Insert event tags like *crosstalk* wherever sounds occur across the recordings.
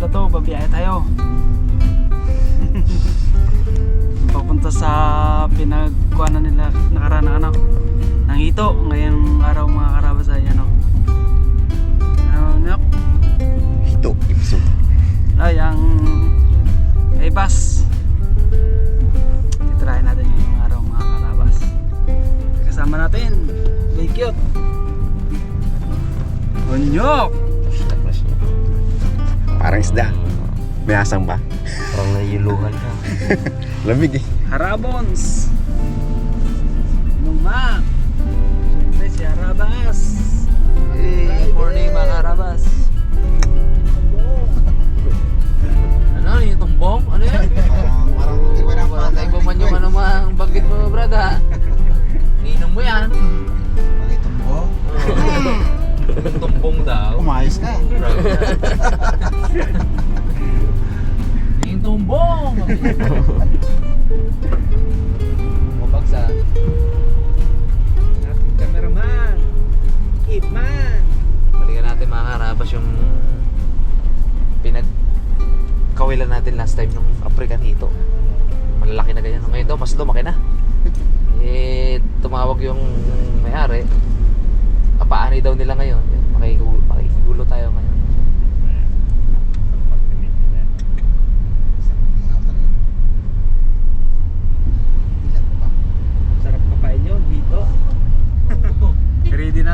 na to, babiyahe tayo. *laughs* Papunta sa pinagkuhanan nila nakaraan ng ano, ng hito. Ngayong araw mga karabas ay ano. Ano? Hito, episode. Ay, ang ay bus. Titirahin natin yung araw mga karabas. Kasama natin, Bay Cute. Onyok! Parang isda. May asang ba? Parang nailuhan ka. *laughs* Lamig eh. Harabons! Numa! Siyempre si Harabas!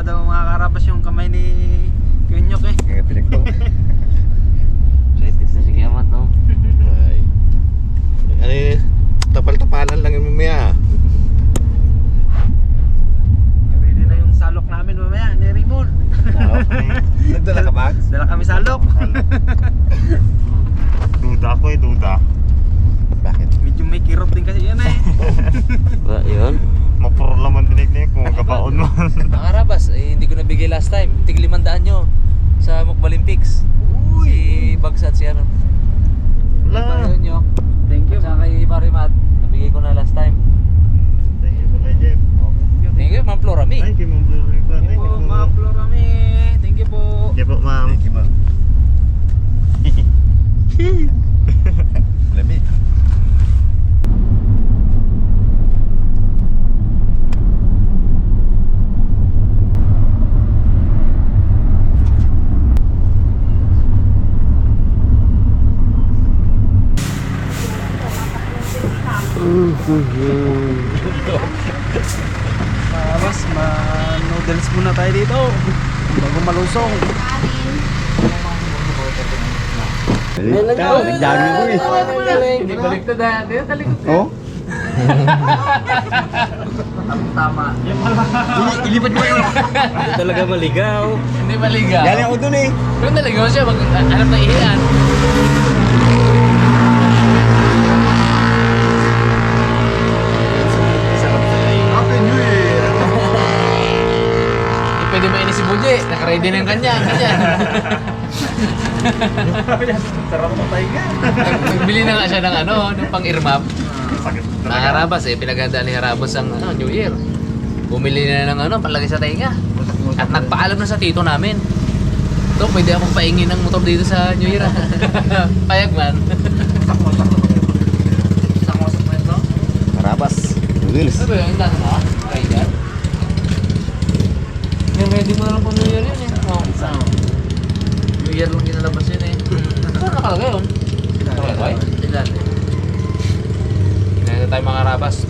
Daw mga karabas yung kamay ni Kunyok eh. Kaya pinagto. *laughs* Excited na si Kiamat, no? Ay. Ano yun? Tapal-tapalan lang yung mamaya. Ready na yung salok namin mamaya ni Raymond. *laughs* Nagdala ka ba? Dala kami salok. *laughs* Duda ko eh, duda. Bakit? Medyo may kirot din kasi yan eh. Ba, yun? Mapuro naman dinig na yun kung magabaon mo. Mga *laughs* karabas, eh, hindi ko nabigay last time. Tig limandaan nyo sa Mukbalimpics. Si Bagsat, si ano. Wala. Ayun nyo. Thank you. Tsaka kay Parimat, nabigay ko na last time. Thank you po kay Jeff. Thank you, Ma'am Florami. Thank you, Ma'am Blue pa. Thank you po, mga Florami. Thank you po. Thank you po, ma'am. Thank you, ma'am. *laughs* Nagdami ko eh. Hindi baliktad ha. Hindi talikod ka. Oh? Tama. Ilipat mo yun. Talaga maligaw. Hindi maligaw. Galing ako dun eh. Pero naligaw siya. Mag alam na! Hindi pwede mainis si Buji. Nakaready na yung kanya. Kanya. *laughs* Sarap mo tayo nga. Nagbili na nga siya ng ano, ng pang-irmap. Mga Harabas eh, pinaganda ni Harabas ang ano, New Year. Bumili na ng ano, palagay sa tainga. At nagpaalam na sa tito namin. To, pwede akong paingin ng motor dito sa New Year. ah." *laughs* Payag man. Karabas. Noodles. Ano ba yun? Yung dano mo? Rider? Yung ready mo na lang po New Year yun eh. Year lang ginalabas yun eh. Saan nakalagay yun? Nakalagay? Ilan eh. Kinain tayo mga rabas.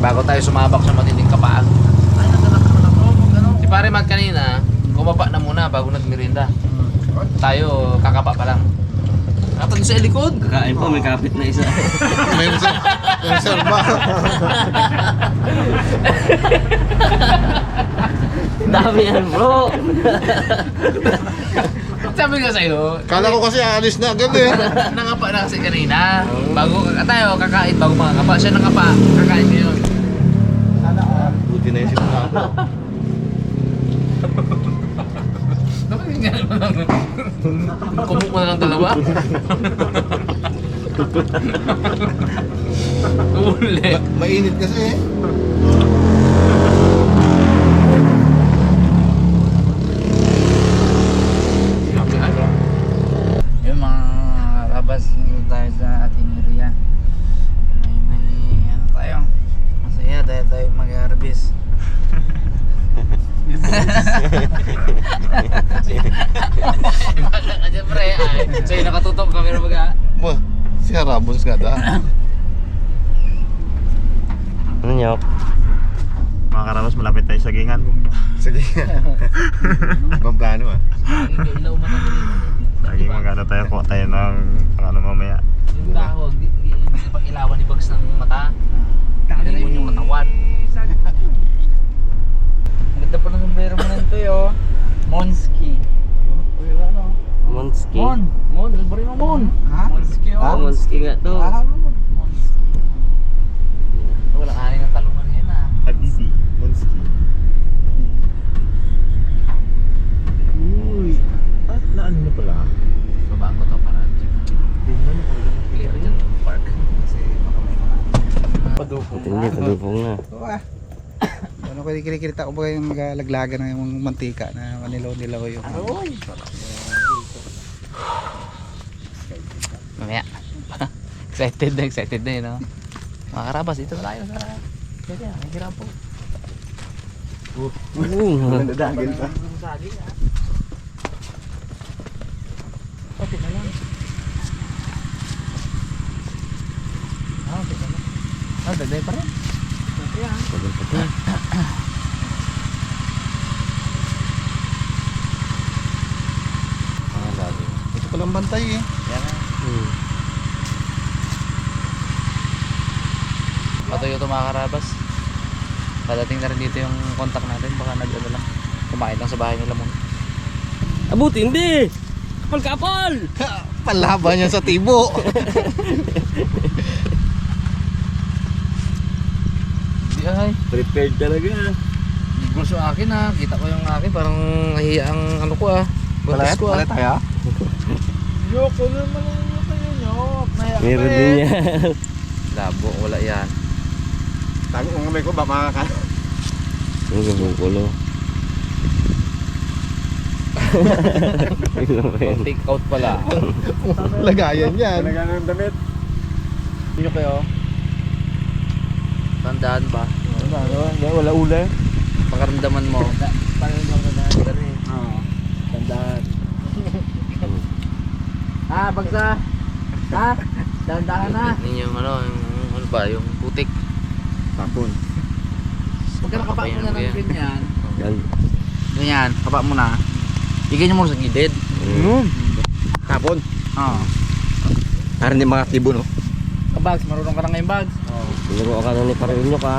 Bago tayo sumabak sa matinding kapaan. Ay, naganap naman ako. Mag ano. Si pare Matt kanina, kumapa na muna bago nagmirinda. Tayo, kakapa pa lang. Dapat sa likod. Kakain po, may kapit na isa. *laughs* May usap. May usap ba? Dami yan bro. *laughs* Sabi ko sa'yo, Kala ko kasi aalis na agad eh. *laughs* nangapa na kasi kanina. Bago tayo kakain, bago mga kapa. Siya nangapa, kakain ngayon. Buti na yung sinunga ko. Bakit nga naman? Kumuk mo na ng dalawa. *laughs* Uli. Ma- mainit kasi eh. Yung Karabas, dito tayo sa ating area. May may ano tayo. Masaya dahil tayo mag-harvest. Baka ka dyan pre, ay. So yung nakatutok kami na baga. Wah, si Harabons nga da. Ano nyo? Mga karabas, malapit tayo sa gingan. Sige. Ibang plano ah. Ilaw man ang Lagi magano tayo, kuha tayo ng pang ano mamaya. Yung dahon, di, di, di, di pag ilawan ni Bugs ng mata. Mo yung katawan. Ang ganda pa ng sombrero mo nito yo. Monski. Monski. Mon! Mon! Dalbari mo Mon! Ha? Monski Ah, oh. Monski nga to. Monski. Walang ani ng talungan yan ah. Habibi, Monski. Uy, at naan nyo pala? Babaan ko to para Tingnan mo pala. clear dyan park. Kasi baka may mga... Hindi, padupong na. Ano ko kinikita ko ba yung laglagan ng yung mantika na manilaw-nilaw yung Aroy! Mamaya. *laughs* excited na, excited na yun, no? Mga karabas, dito na tayo sa... Pwede ah, may hirap po. *laughs* Nadagil pa. Saging ah. Okay na yan. Ah, okay na lang. Ah, dagday pa rin. Okay ah. Mga lagi. Ito palang bantay eh. Yan ah. Hmm. Patuyo ito mga karabas. Padating na rin dito yung contact natin. Baka nag ano lang. Kumain lang sa bahay nila muna. Abuti, hindi! Kapal kapal! Palaban yan sa tibo. Di ay. Prepared talaga. Bigol sa akin ah. Kita ko yung akin. Parang nahiya ang ano ko ah. Buntis ko ah. Palit tayo. *laughs* Yok, ano naman yung ka Meron din yan. *laughs* Labo, wala yan. Tago ang kamay ko ba *laughs* makaka. Ang gabong kulo. Take out pala. *laughs* Lagayan yan. ng damit. Sino kayo? Tandaan ba? Wala ula. Pakaramdaman mo. Pakaramdaman mo. Tandaan. ah, bagsa. Ha? Dahan-dahan na. Yun yung ano, yung ano ba, yung putik. Tapon. Pagka nakapa mo na ng ganyan, Yan. ganyan, kapa mo na. Iganyan mo sa gilid. Mm. Tapon. Oo. Para hindi makatibo no. Kabags, marunong ka na ngayon bags. Oo. Pinuro ka na ni Parillo ka.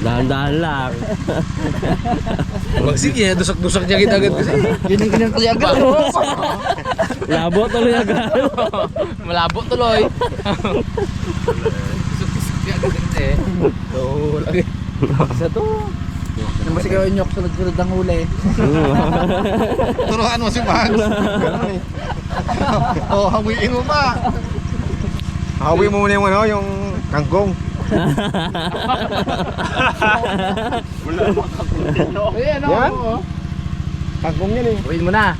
Dahan-dahan lang. *laughs* Wag sige, dusak-dusak niya kita agad kasi. Yun yung ganyan kasi agad. *laughs* Labo tuloy agad. *laughs* Malabo tuloy. Dusak-dusak niya agad kasi. Oo, lagi. Sa to. Ano ba sigaw inyok sunod-sunod ang huli? Turuan mo si Max. Eh. oh, hawiin mo pa. Hawi mo muna yung ano, yung kangkong. Ayan, Yan? oo. Kangkong yan eh. Gawin mo na.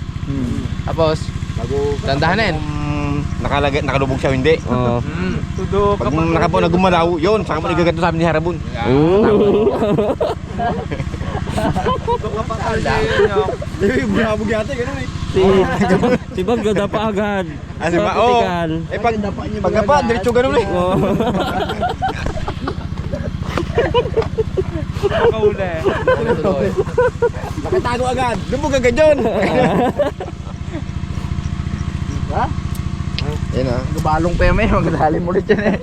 Tapos, Bago Dandahanin. Um, nakalagay, nakalubog siya o hindi. Oo. mm, *laughs* Pag nakapo na gumalaw, yun, saka mo nagagato sa amin ni Harabon. Eh, bulabog yata, ganun eh. Si, si Bag ganda pa agad. Si Ba- oo. pitikan. Eh, pag, pag pa, diretso ganun eh. Oo. *laughs* tuloy. Nakatago agad. Lumog agad yun. Ha? Yan ah. Gabalong pa yan, magdali mo ulit yan eh.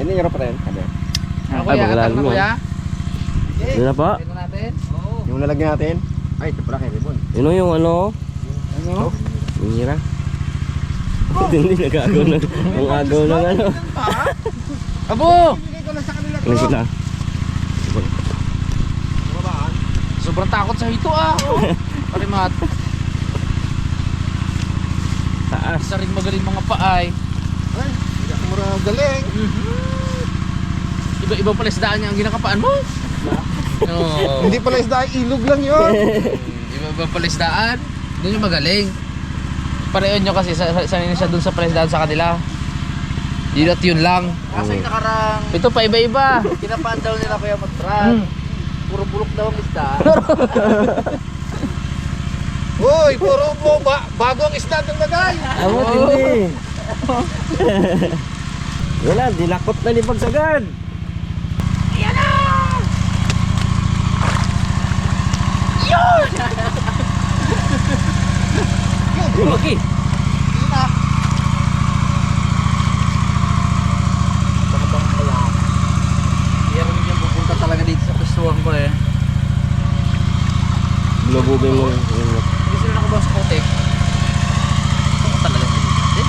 Ano yung rin? Ano? Ano Ay, kuya? maglalim Atak na mo. kuya? Yun na pa. Yung nalagyan natin? Ay, ito pala kay Ribon. Yun yung ano. Ano? Mira. *laughs* Hindi nag-agaw ng, ang agaw ng ano. Abo! Ano ko na? Sobrang takot sa hito ah. *laughs* Parimat. Taas. Isa rin magaling mga paay. Mura galing. Iba-iba pala isdaan niya ang ginakapaan mo. Oo. Hindi pala isda, ilog lang yun. *laughs* Iba ibang palisdaan. Doon yung magaling. Pareho nyo kasi sa, sa, sanay na siya doon sa palisdaan sa kanila. Yun at yun lang. Kasi nakarang Ito pa iba-iba. kinapaan daw nila kuya Matran. Hmm. Puro bulok daw ang isda. *laughs* Uy, puro po, ba bago ang isda ng bagay. Amo, hindi. *laughs* Wala, dilakot na ni Bagsagad. Yan na! Yun! Kaya rin yung pupunta talaga dito sa gustuhan ko eh. Lubugin mo. Hindi sila nakabaw sa kotek. Ito talaga sa dito.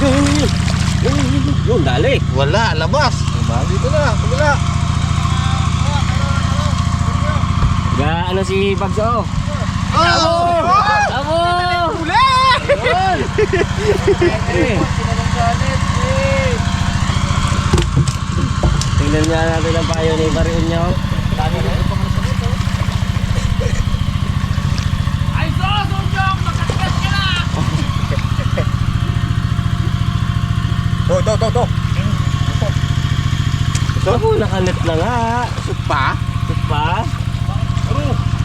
Yun, yun, yun. Yun, yun, yun. Yun, dali. Wala, labas. Diba? Dito na, kabila. Ga, ano si Bagso? Oh! Sinanong ganit eh. Tingnan niya natin ang payo ni Barion niyo. Dami na ito mga sa dito. To, to, to, to. Ako, nakalit na nga. Supa. Ito pa.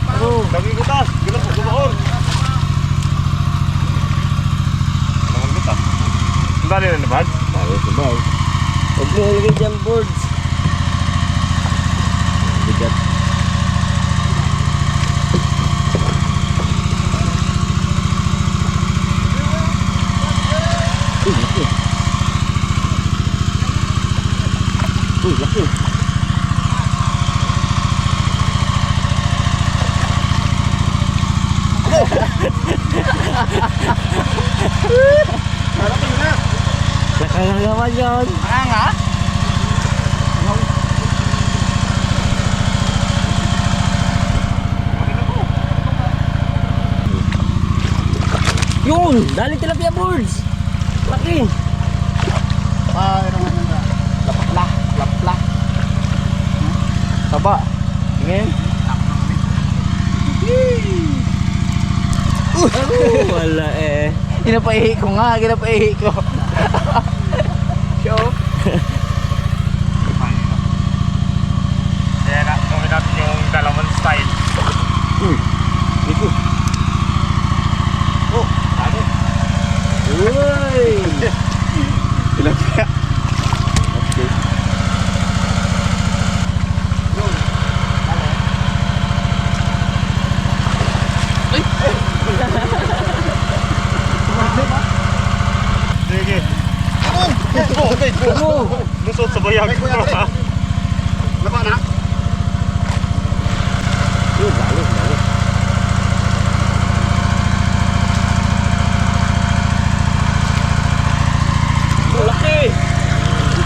Ano? Lagi ko tas. Gila po, gumaon. Naman kita. Ang dali na naman. Sa bag. Huwag mo ilagay dyan boards. Bigat. Uy, laki. Uy, laki. Nakangagawan yun. Nga nga. Yun! Dali tilapia boards! Laki! Ah, ano nga nga. Lapla, lapla. Taba. Tingin. Oh, wala eh. Ginapaihi ko nga, ginapaihi ko. Show. Kaya na, gawin natin yung dalaman style. Ito. Oh, ano? Uy! Tilapia. Okay. Sige. Oh, okay. Lusot sa bayag. Laba na. Yun, dali, dali. Oh, laki!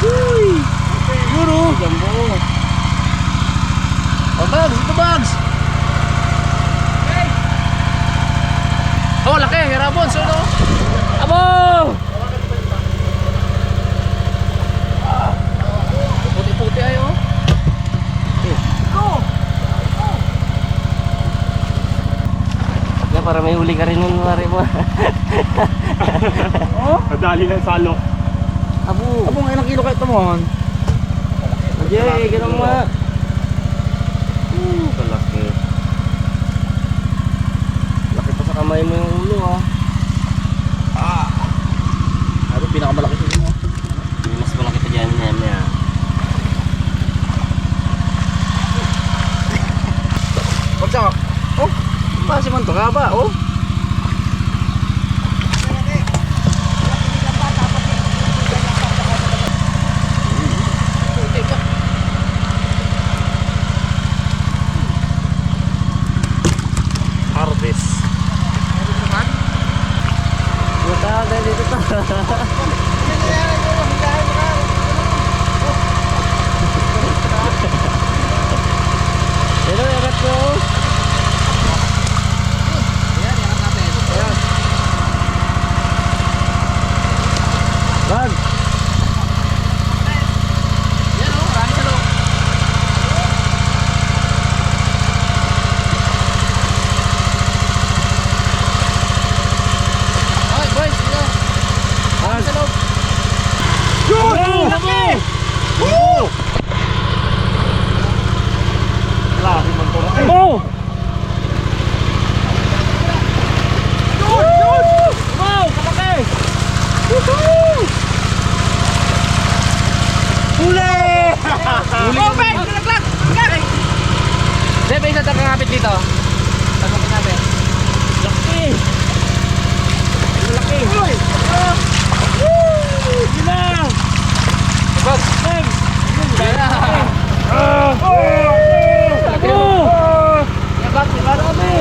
Uy! Guru! Jambo! Oh, bags! Ito bags! Oh, laki! Hirapon! So, no? Abo! Puti-puti ayo. Na para may huli ka rin nun, mare mo. *laughs* Nadali ng salo. Abo! Abo nga ilang kilo kayo tumon? Jay, ganun mo nga. Uh, kalaki. Laki pa sa kamay mo yung ulo ah. Ano pinakamalaki sa inyo? May mas malaki pa dyan yan niya. What's up? Oh, pasi man to ka ba? Oh. Dahil dito ta. Hello, yakat ko. Huli! Huli! Open! Nalaglag! Nalaglag! Debe, isa tagangapit dito. Tagangapit natin. Laki! Laki! Uy! Woo! Gila! Bag! Bag! Gila! Oh! Oh! Yabak! Yabak! Laki!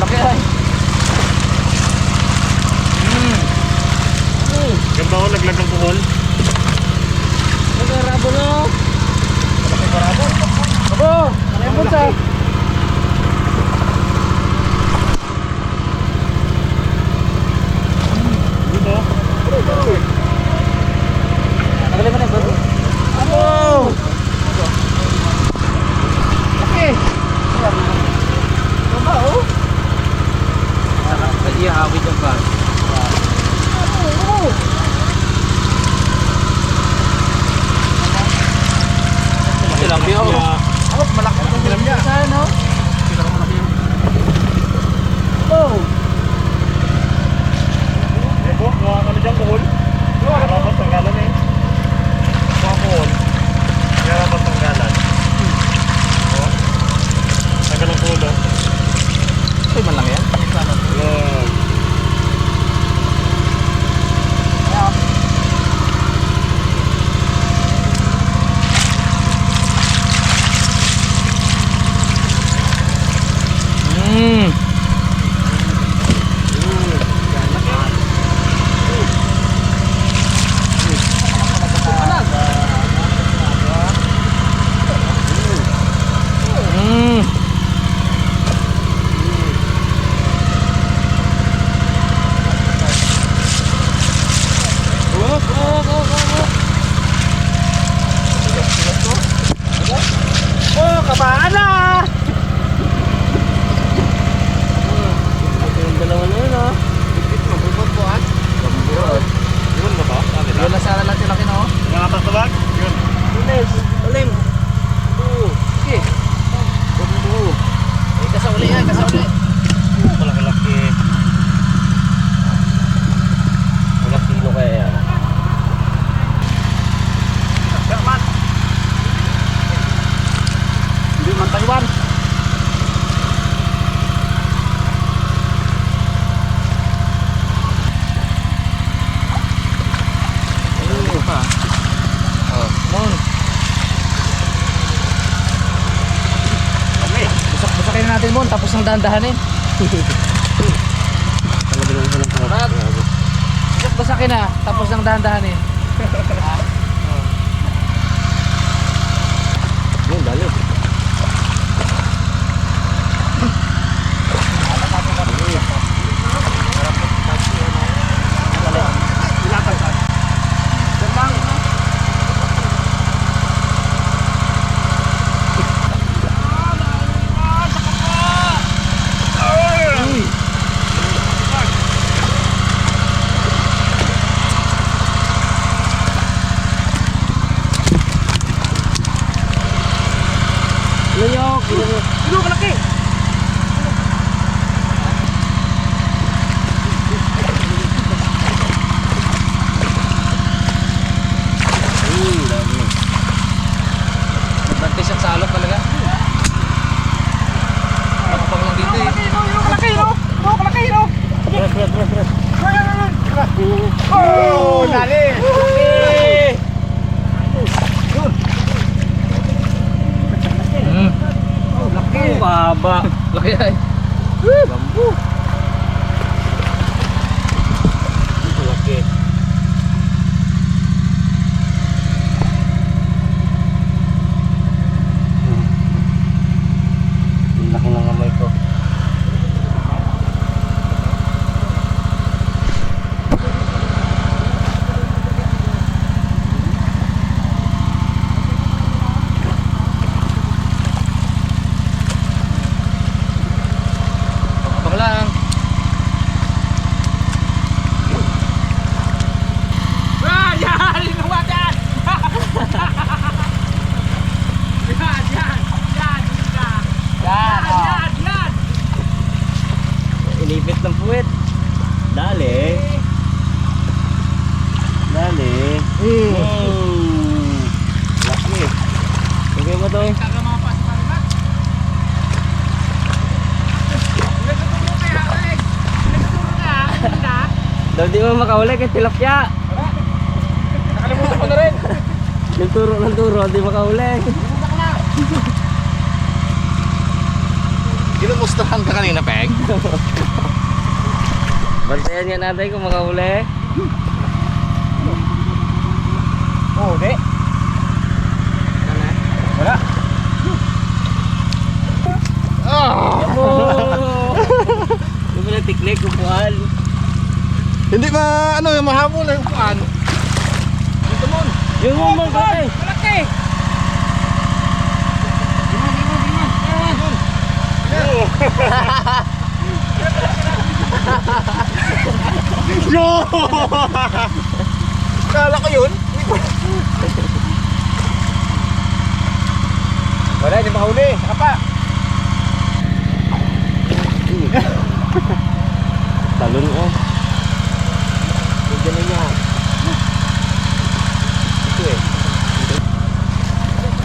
Laki! Ko laglag ng buhol. Nagkarabo na! Abo! Ano yung bulsa? Dito. Tagalin mo na yung bago. Abo! Laki! Baba oh! Pwede hawid yung bag. Tilapia oh! Ako, malaki ang tilapia. Saan oh? Oh! Eh, po, gawa ka na dyan buhol. Karabas ang galan eh. Gawa buhol. Karabas ang galan. Oh. Tagal ang buhol oh. Ito man lang yan. Lord. Mmm! Mmm! Oh, kabaan na! Yung dalawa na yun ah. Yun ba ba? Ano Yun na sana lang sila kino. Yung atas na bag? Yun. Tulis! Ulim! Oo! Sige! Oo! Eh, kasauli yan, kasauli! Malaki-laki. Ilang kilo kaya yan? Hindi man Taiwan. Ayun pa. Oh, mon. Busak-busakin natin mon, tapos ang dahan-dahanin. Brad, busak-busakin na, tapos ang dahan-dahanin. *laughs* Makahuli kay tilapia. Nakalimutan ko na rin. Yung turo ng turo, di makahuli. Kinumustahan ka kanina, Peg? *laughs* Bantayan nga natin kung makahuli. Oo, di. Wala. Ah! Oh! Yung pala tiklik, upuan. Hindi ma, ano, mahabol na yung kuan. Yung mumong ko eh. Yo! Kala ko yun. Wala, hindi makahuli. Apa? Talon ko. Bigyan niya. Ito eh.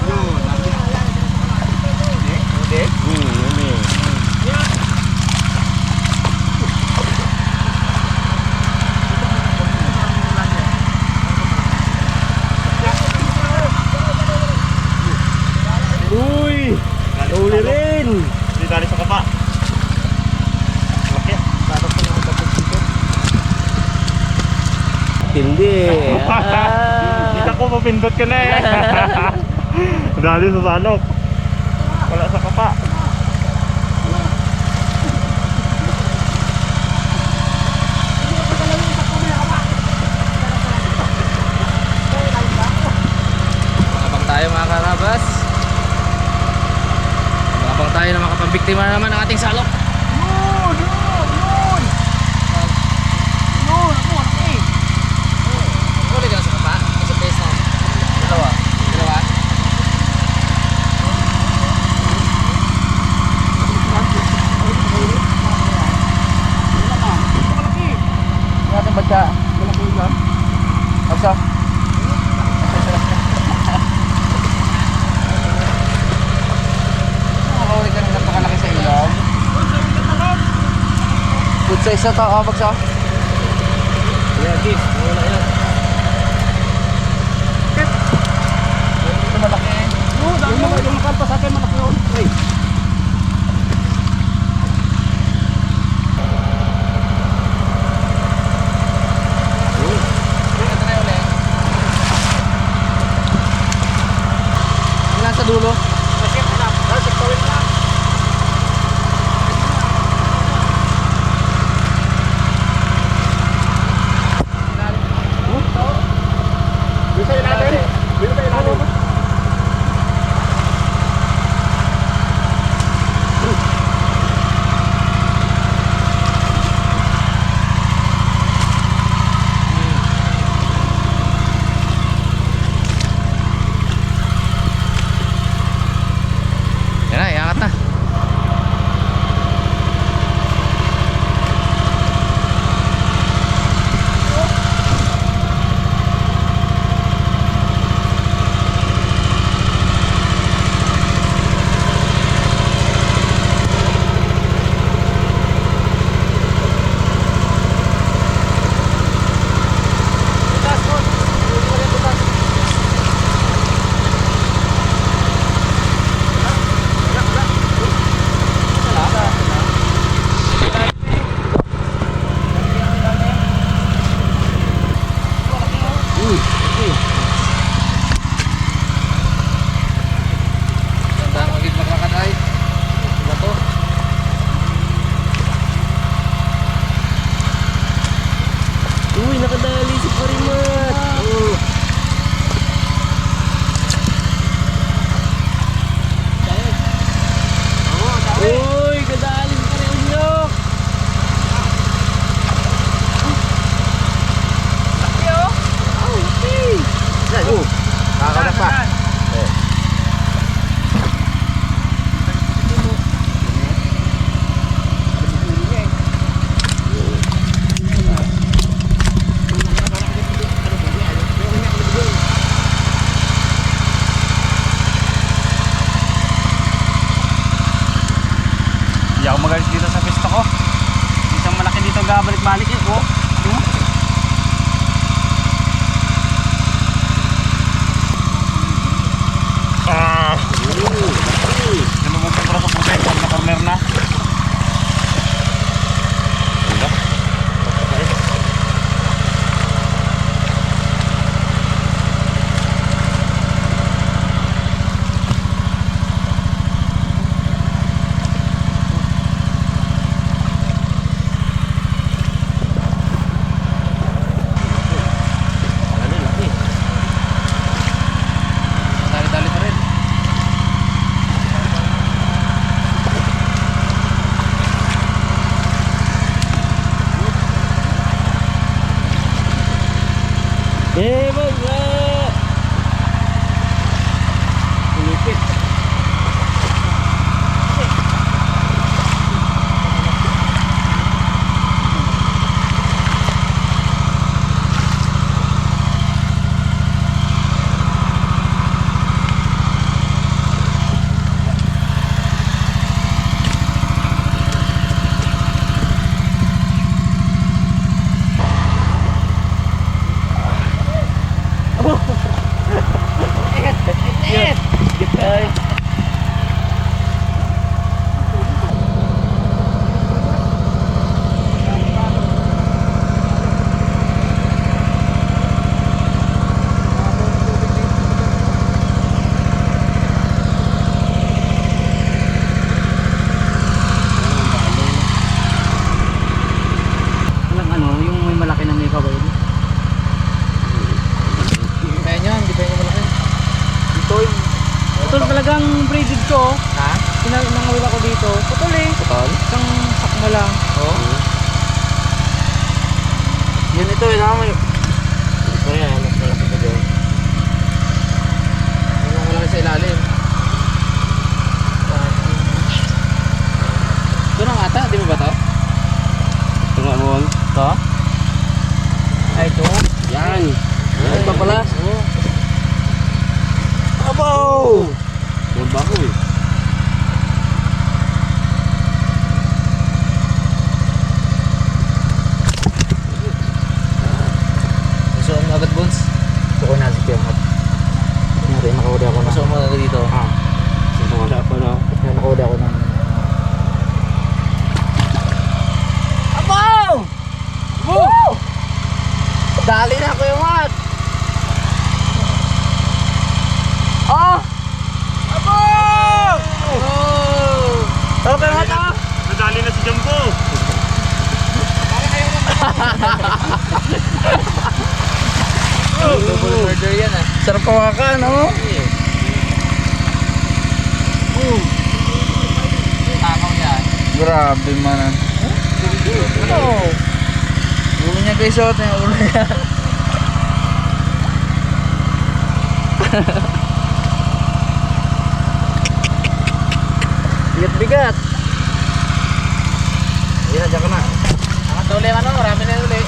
Yun, lagi. Hindi? Hindi? Hmm, yun eh. Uy! Uli rin! Hindi dali sa kapa. Laki. Tindi. Mapindot ka na eh. *laughs* dali sa salok. Wala sa kapa. Abang tayo mga karabas. Abang tayo na makapambiktima na naman ng ating salok. Yun! Yun! Yun! Yun! Ako, laki! Huli ka na sa kapa? Sa peso? Dalawa. Dalawa? Bagsa. Bagsa. Makahuli ka ng napakalaki sa ilog. Good size na to, oh, bagsa. Yeah, Giz. Wala yan. Malaki. Yung mga yung nakalpa sa akin, malaki yun. Uy. Ito na yung ulit. Ilan sa dulo? Bisa ilalim? ako magalit dito sa pista ko. Isang malaki dito gabalik-balik eh. Oh. Ah. Ooh. Ooh. Ito talagang braided ko. Ha? Pinag nangawil ako dito. Putol eh. Putol? Isang sakma lang. Oo. Yun ito, yun ako may... Ito yan, mas malaki pa doon. Yun ang malaki sa ilalim. Ito na ata, di ba ba to? Ito nga, Mon. Ito? Ay, ito? Yan. Ay, pa pala? Oo. Abaw! Mon ba ako eh? Gusto mo agad, Bones? Gusto ko nasa piyangat. Kunyari, nakahuli ako na. Gusto mo agad dito? Ah. Wala pa na. Nakahuli ako ng... Abaw! Woo! Dali na, Kuya Mat! Oh! Abaw! Oh! Tara, Kuya Mat, ah! Nadali na si Jumbo. Double murder yan ah. Sarap kawakan, no? Takaw yan. Grabe man. Ano? Ulo niya guys, *laughs* oh. Ito yung ulo niya. Bigat-bigat. Yan, dyan ka na. Ang uli, ano, marami na yung uli. Lambat.